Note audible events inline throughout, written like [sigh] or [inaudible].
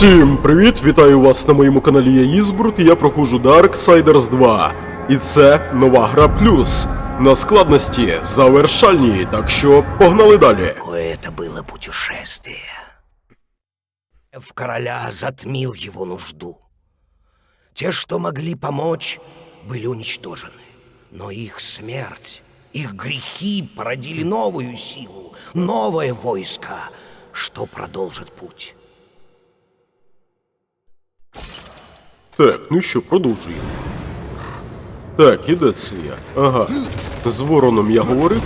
Всім привіт! Вітаю вас на моєму каналі Я Ізбрут і я проходжу Darksiders 2. І це нова гра плюс на складності завершальній, так що погнали далі. Какое это было путешествие. В короля затмил его нужду. Те, что могли помочь, были уничтожены. Но их смерть, их грехи породили новую силу, новое войско, что продолжит путь. Так, ну що, продовжуємо. Так, і де це я? Ага. З вороном я говорив.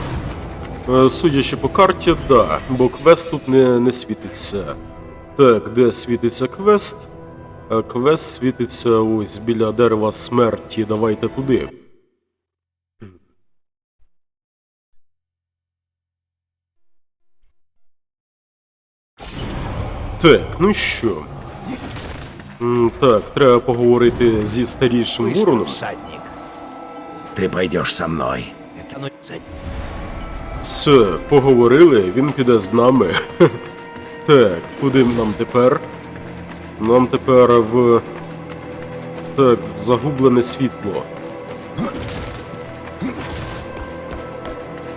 Е, Судячи по карті, да, бо квест тут не, не світиться. Так, де світиться квест? Е, Квест світиться ось біля дерева смерті. Давайте туди. Так, ну що. М, Так, треба поговорити зі старішим Быстро, вороном. всадник. Ты пойдешь со мной. Это ну, за- Все, поговорили, він піде з нами. [laughs] Так, куди нам тепер? Нам тепер в. Так, в загублене світло.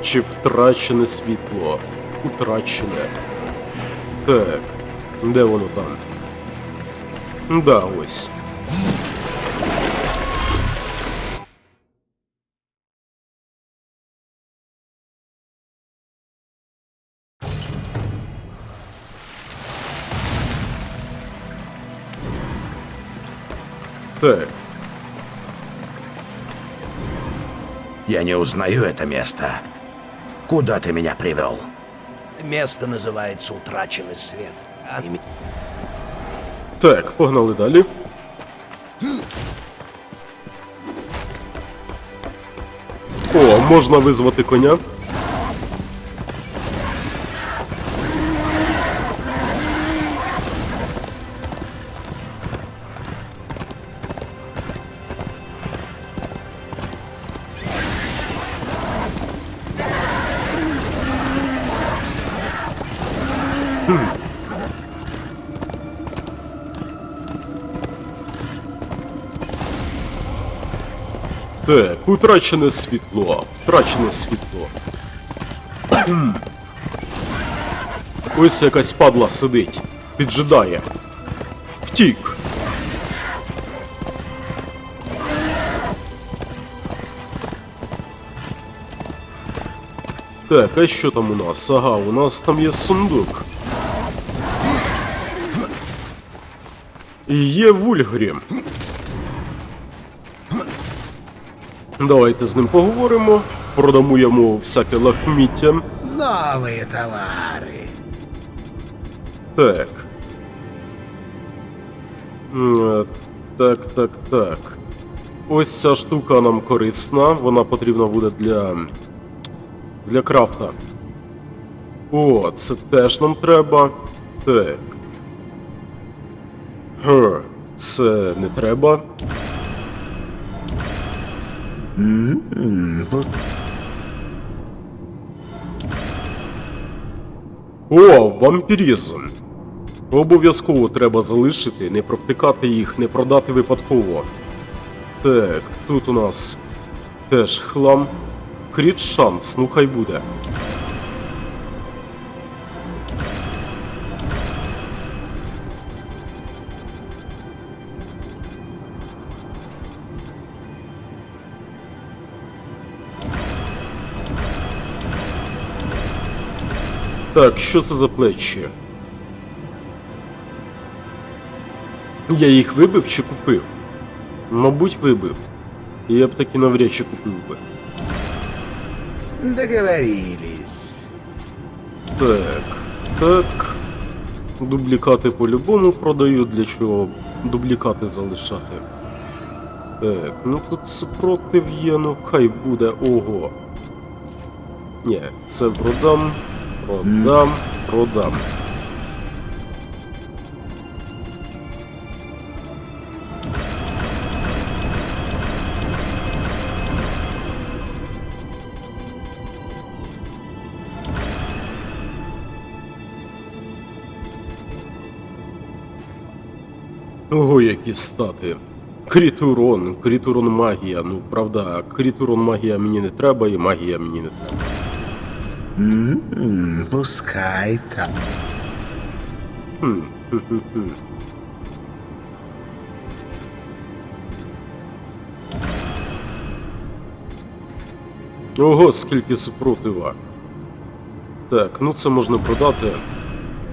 Чи втрачене світло? Утрачене. Так, де воно там? Да, ось. Так, Я не узнаю это место. Куда ты меня привел? Место называется «Утраченный свет». А так, погнали далі. О, можна визвати коня. Так, утрачене світло. Втрачене світло. Ось якась падла сидить. Піджидає. Втік. Так, а що там у нас? Ага, у нас там є сундук. І є вульгрім. Давайте з ним поговоримо. Продамо йому всяке лахміття. Новые товары. Так. Е, Так, так, так. Ось ця штука нам корисна, вона потрібна буде для. для крафта. О, це теж нам треба. Так. Гр, це не треба. О, вампірізм. Обов'язково треба залишити, не провтикати їх, не продати випадково. Так, тут у нас теж хлам. Кріт шанс, ну хай буде. Так, що це за плечі? Я їх вибив чи купив? Мабуть, вибив. Я б таки навряд чи купив би. Договорились. Так, так. Дублікати по-любому продаю, для чого дублікати залишати. Так, ну тут супротив є, ну хай буде ого. Ні, це продам, продам, продам. Ого, які стати. Крітурон, крітурон магія. Ну, правда, крітурон магія мені не треба, і магія мені не треба. М, Пускай так. Ого, скільки супротива. Так, ну це можна продати.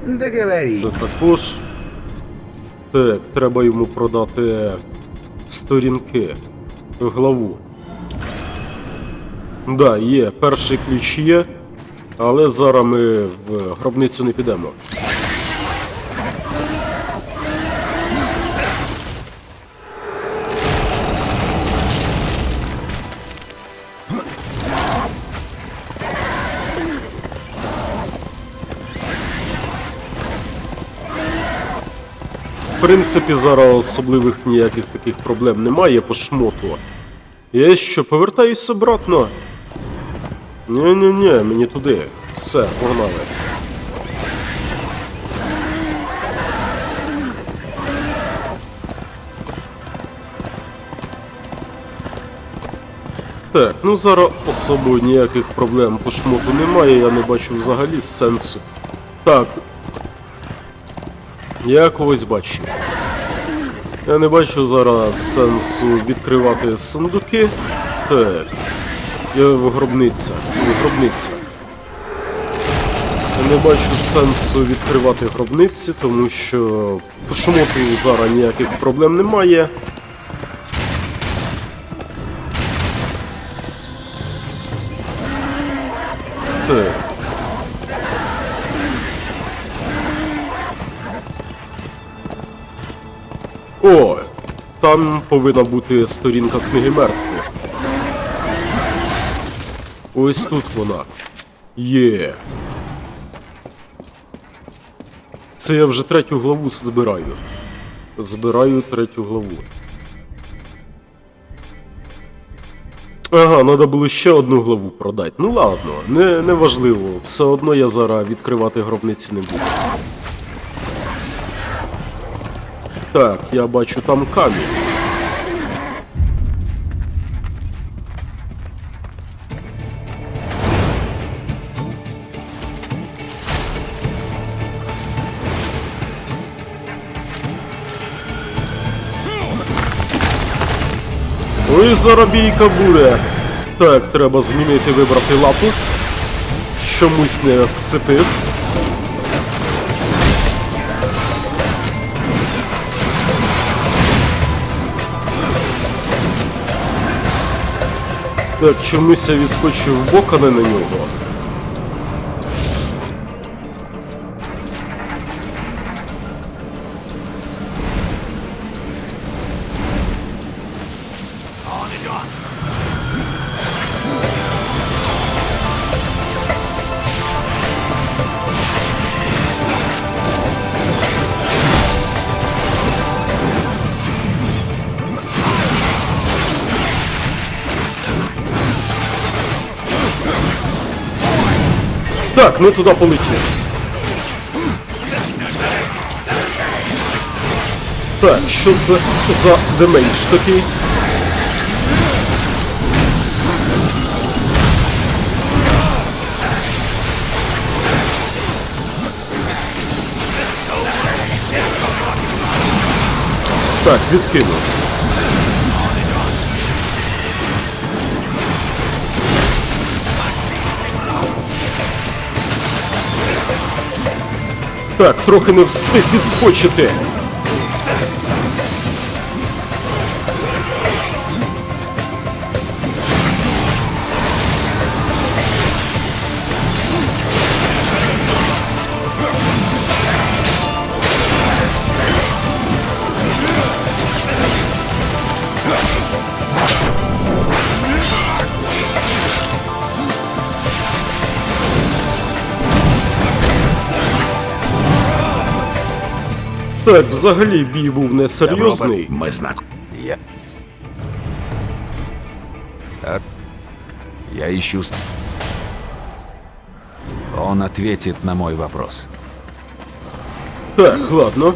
Договорись. Це також. Так, треба йому продати сторінки. Главу. Да, є. Перший ключ є. Але зараз ми в гробницю не підемо. В принципі, зараз особливих ніяких таких проблем немає по шмоту. Я що, повертаюсь обратно? Ні-ні-ні, мені туди. Все, погнали. Так, ну зараз особо ніяких проблем по шмоту немає, я не бачу взагалі сенсу. Так. Я когось бачу. Я не бачу зараз сенсу відкривати сундуки. Так. Гробниця. Гробниця. Я не бачу сенсу відкривати гробниці, тому що по зараз ніяких проблем немає. Так. О, там повинна бути сторінка книги мертвих. Ось тут вона. Є. Це я вже третю главу збираю. Збираю третю главу. Ага, треба було ще одну главу продати. Ну ладно, не, не важливо. Все одно я зараз відкривати гробниці не буду. Так, я бачу там камінь. Ой, буря! буде. Так, треба змінити, вибрати лапу. Чомусь не вцепив. Так, чомусь я відскочив в бок, а не на нього. Так, ми туди полетіли. Так, що це за демейдж такий? Так, відкинув. Так, трохи не встиг відскочити. Так, взагалі бій був несерйозний. Мы знак. Я... Так. Я ищу... Он ответит на мой вопрос. Так, ладно.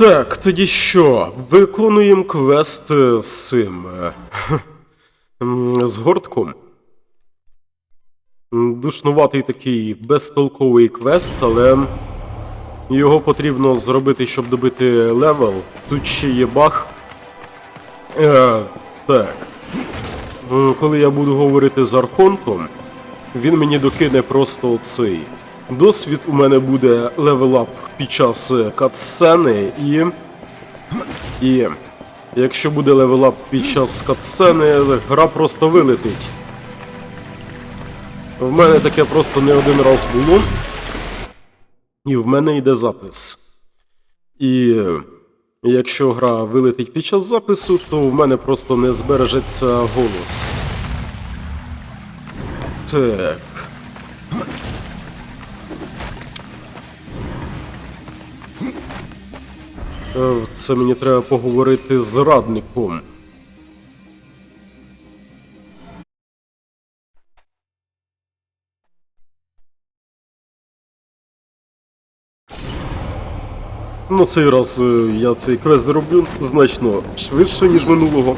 Так, тоді що? Виконуємо квест е, з цим. е, [laughs] з гортком. Душнуватий такий безтолковий квест, але його потрібно зробити, щоб добити левел. Тут ще є баг. Е, так. Коли я буду говорити з Архонтом, він мені докине просто оцей. Досвід у мене буде левелап під час е, катсцени і. І. Якщо буде левелап під час катсцени, гра просто вилетить. В мене таке просто не один раз було. І в мене йде запис. І якщо гра вилетить під час запису, то в мене просто не збережеться голос. Так. Це мені треба поговорити з радником. На цей раз е, я цей квест зроблю значно швидше, ніж минулого.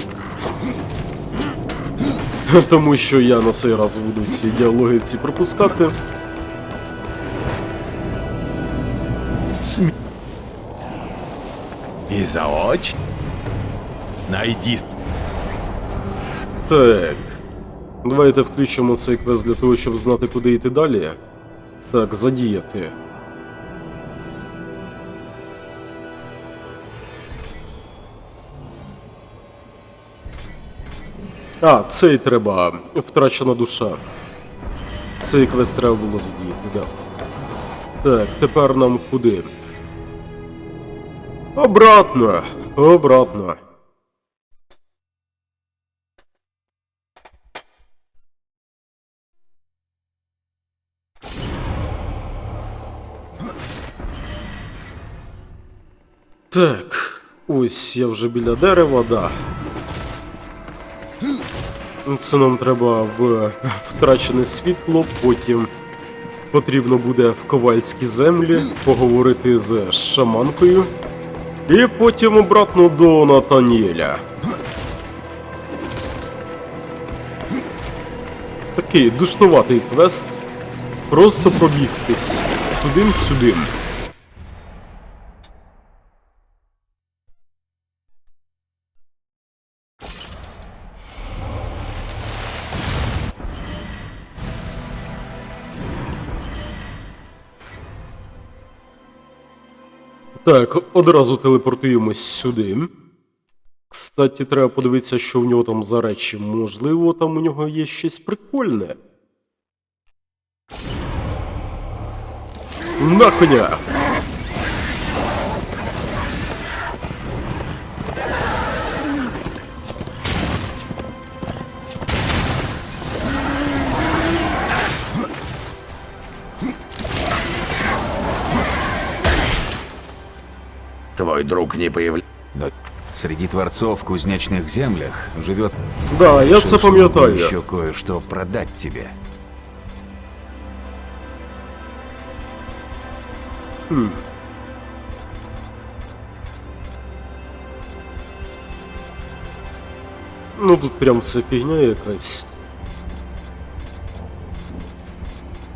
Тому що я на цей раз буду всі діалоги ці пропускати. И заочь? Найди Так. Давайте включимо цей квест для того, щоб знати, куди йти далі. Так, задіяти. А, цей треба. Втрачена душа. Цей квест треба було задіяти, да. Так, тепер нам куди? Обратно. Обратно. Так, ось я вже біля дерева, да. Це нам треба в втрачене світло, потім потрібно буде в ковальські землі поговорити з шаманкою. І потім обратно до Натаніеля. Такий душнуватий квест. Просто пробігтись тудим-сюдим. Так, одразу телепортуємось сюди. Кстати, треба подивитися, що в нього там за речі. Можливо, там у нього є щось прикольне. На коня! Твой друг не появляется. Но среди творцов в кузнечных землях живет... Да, я це пам'ятаю. еще кое-что продать тебе. Ну тут прям все фігня якась.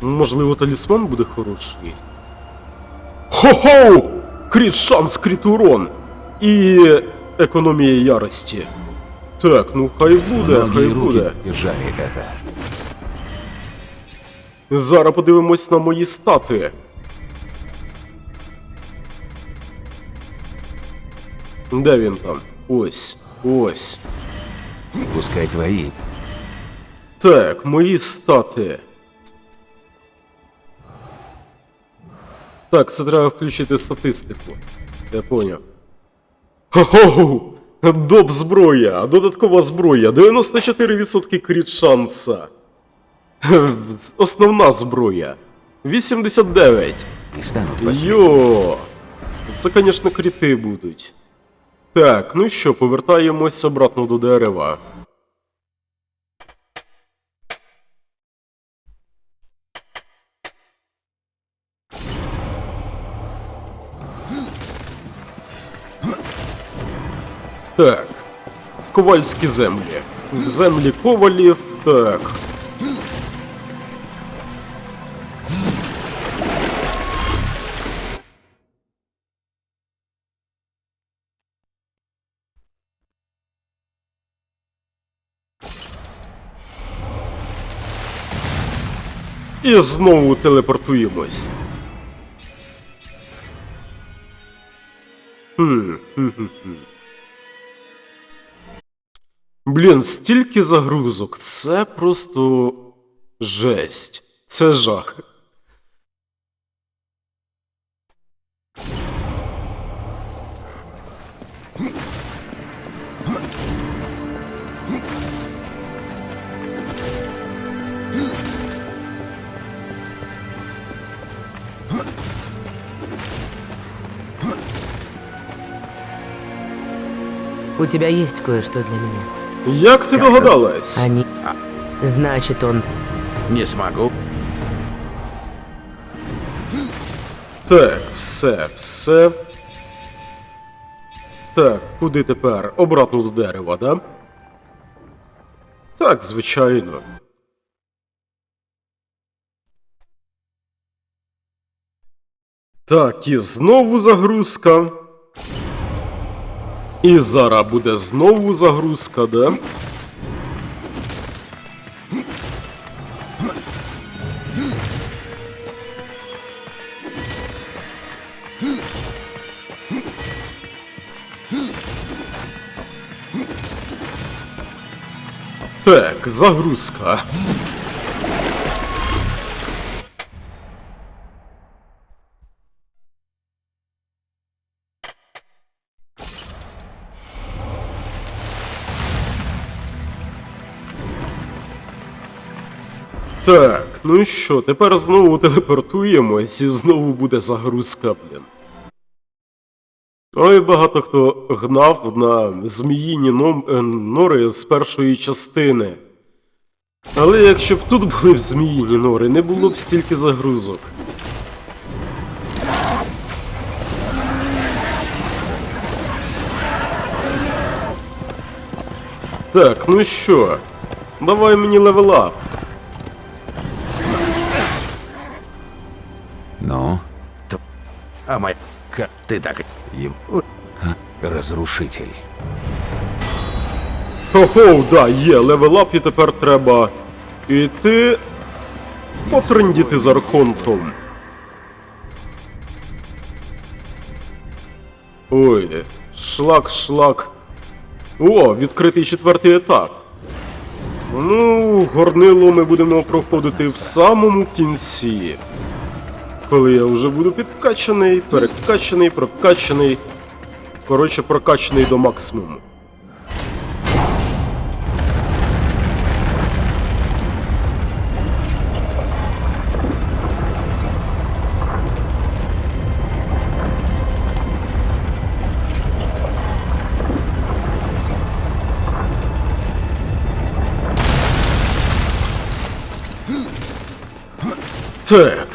Можливо, талісман буде хороший. Хо-хоу! Кріт шанс, кріт урон! І економія ярості. Так, ну хай буде, хай Многие руки буде. держали это. Зараз подивимось на мої стати. Де він там? Ось, ось. Пускай твои. Так, мої стати. Так, це треба включити статистику. Я поняв. Хо-хо! Доп зброя, додаткова зброя, 94% кріт шанса. [laughs] Основна зброя. 89. И. Йо! Це, звісно, кріти будуть. Так, ну що, повертаємось обратно до дерева. Ковальські землі. В землі ковалів. Так. І знову телепортуємось. Хм, хм, хм, хм. Блін, стільки загрузок. Це просто жесть. Це жах. У тебя есть кое-что для меня. Як ти догадалась? Они... Значит, он... Не смогу. Так, все, все. Так, куди тепер? Обратно до дерева, да? Так, звичайно. Так, і знову загрузка. І зараз буде знову загрузка, да? Так, загрузка. Ну що, тепер знову телепортуємось і знову буде загрузка, блін. Ой, багато хто гнав на зміїні е, нори з першої частини. Але якщо б тут були б зміїні нори, не було б стільки загрузок. Так, ну що? Давай мені левелап. А. Как ты так... и... Ха, Разрушитель. Хо-хо, да, є, левелап, і тепер треба іти потрендіти з Архонтом. Ой, шлак, шлак. О, відкритий четвертий етап. Ну, горнило ми будемо проходити в самому кінці. Коли я вже буду підкачаний, перекачаний, прокачаний. Коротше, прокачаний до максимуму. Так.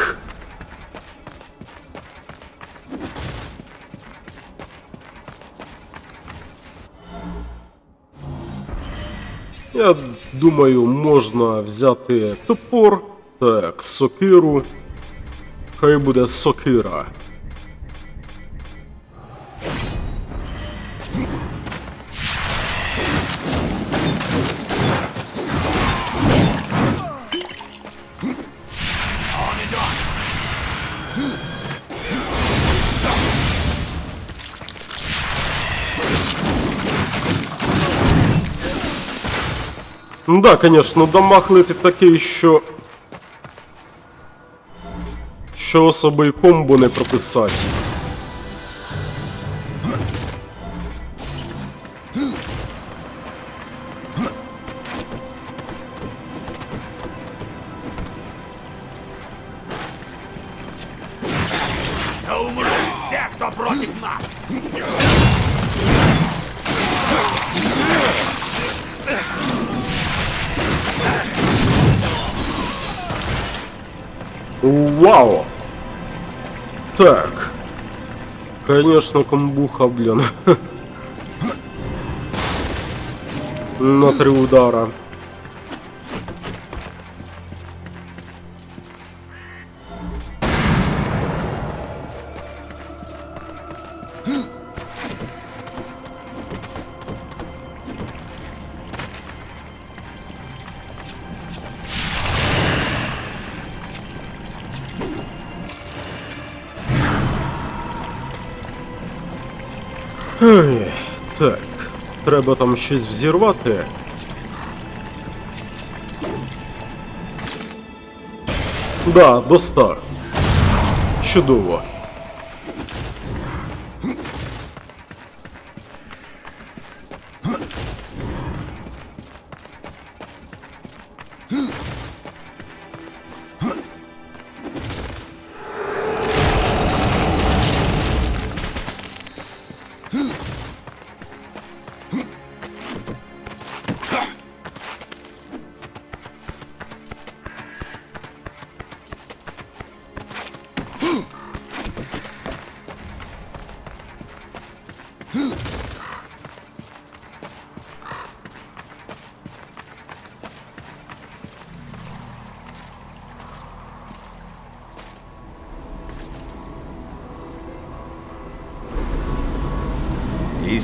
Думаю, можна взяти топор, так, сокиру. Хай буде сокира. Ну да, конечно, дамаг летить такий, що. Що особо і комбо не прописати. Конечно, комбуха, блин. [laughs] На три удара. Треба там щось взірвати. Да, до ста. Чудово.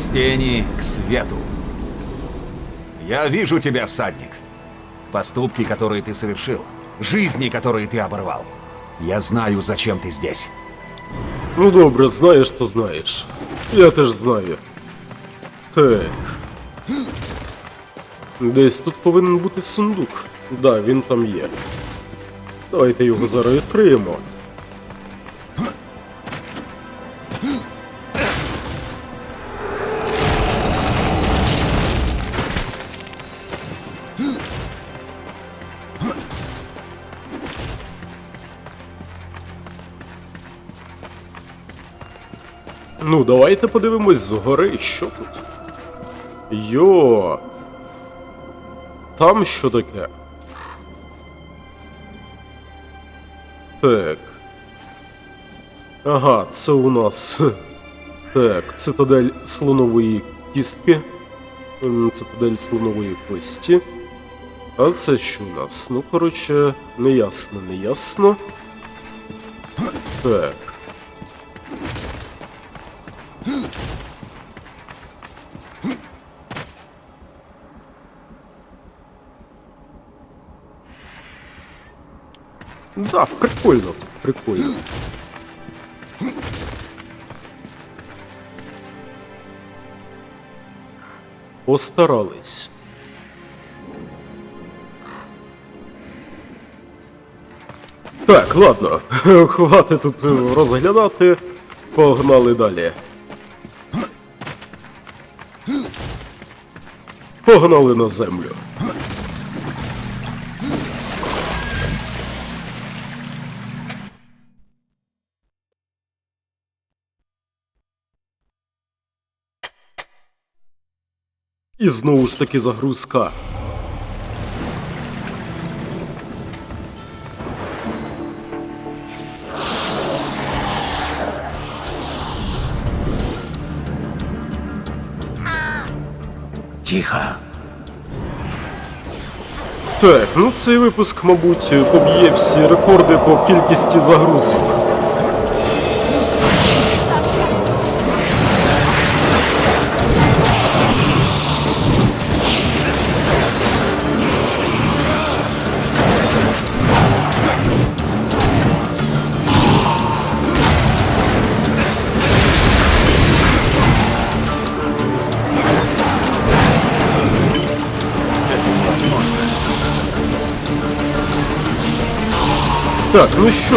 Из тени к свету. Я вижу тебя, всадник. Поступки, которые ты совершил. Жизни, которые ты оборвал. Я знаю, зачем ты здесь. Ну добре, знаєш, то знаєш. Я теж знаю. Так. Десь тут повинен бути сундук. Да, він там є. Давайте його зараз відкриємо. Ну, давайте подивимось згори, що тут. Йо. Там що таке? Так. Ага, це у нас. Так, цитадель слонової кістки. Цитадель слонової кості. А це що у нас? Ну, коротше, неясно, неясно. Так. Да, прикольно, прикольно. Постарались. Так, ладно, [laughs] хватить тут розглядати. Погнали далі. Погнали на землю. І знову ж таки загрузка. Тихо. Так, ну цей випуск, мабуть, поб'є всі рекорди по кількості загрузок. Так, ну що?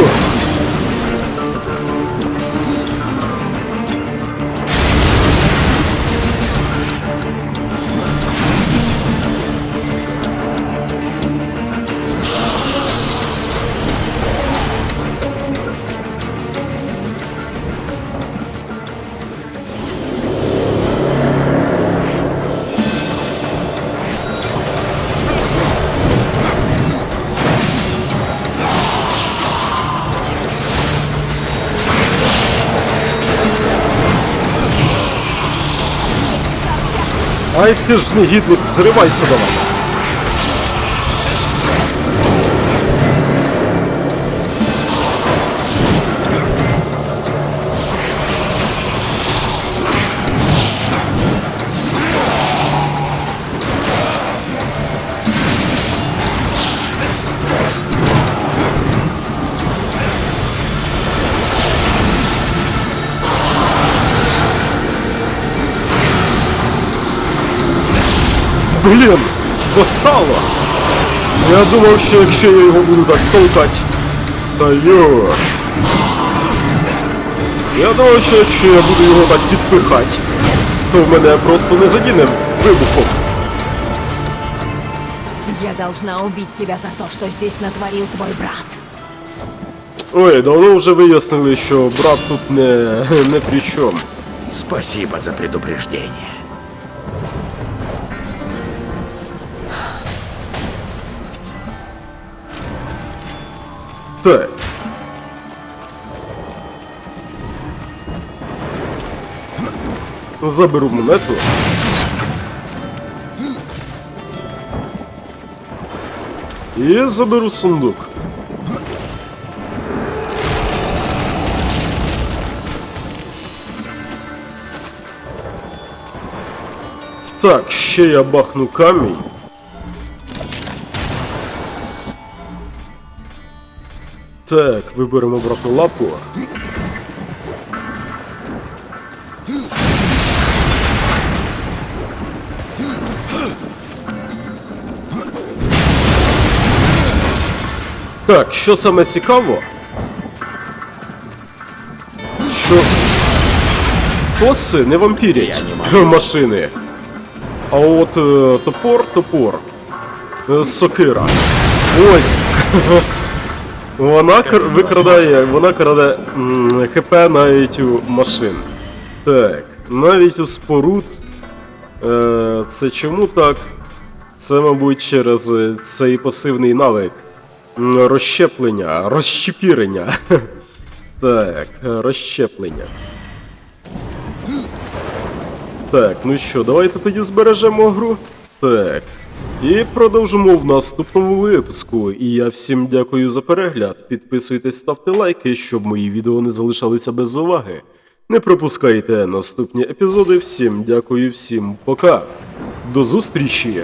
Ай ти ж негідник, взривайся давай. Блін, достало! Я думав, що якщо я його буду так толкати. Та йо. Я думав, що якщо я буду його так підпихати, то в мене просто не задіне вибухом. Я должна убить тебя за то, что здесь натворил твой брат. Ой, давно вже вияснили, що брат тут не, [laughs] не при чому. Спасибо за предупреждение. Так. Заберу монету. І заберу сундук. Так, ще я бахну камінь. Так, виберемо обратну лапу. Так, що саме цікаво? Що коси не вампірять машини. А от е, топор, топор. Е, сокира. Ось. [laughs] Вона кр- викрадає, вона краде м, ХП навіть у машин. Так, навіть у споруд. Е, це чому так? Це, мабуть, через е, цей пасивний навик. Розщеплення, розщепірення. [laughs] Так, розщеплення. Так, ну що, давайте тоді збережемо гру. Так. І продовжимо в наступному випуску. І я всім дякую за перегляд. Підписуйтесь, ставте лайки, щоб мої відео не залишалися без уваги. Не пропускайте наступні епізоди. Всім дякую, всім пока. До зустрічі!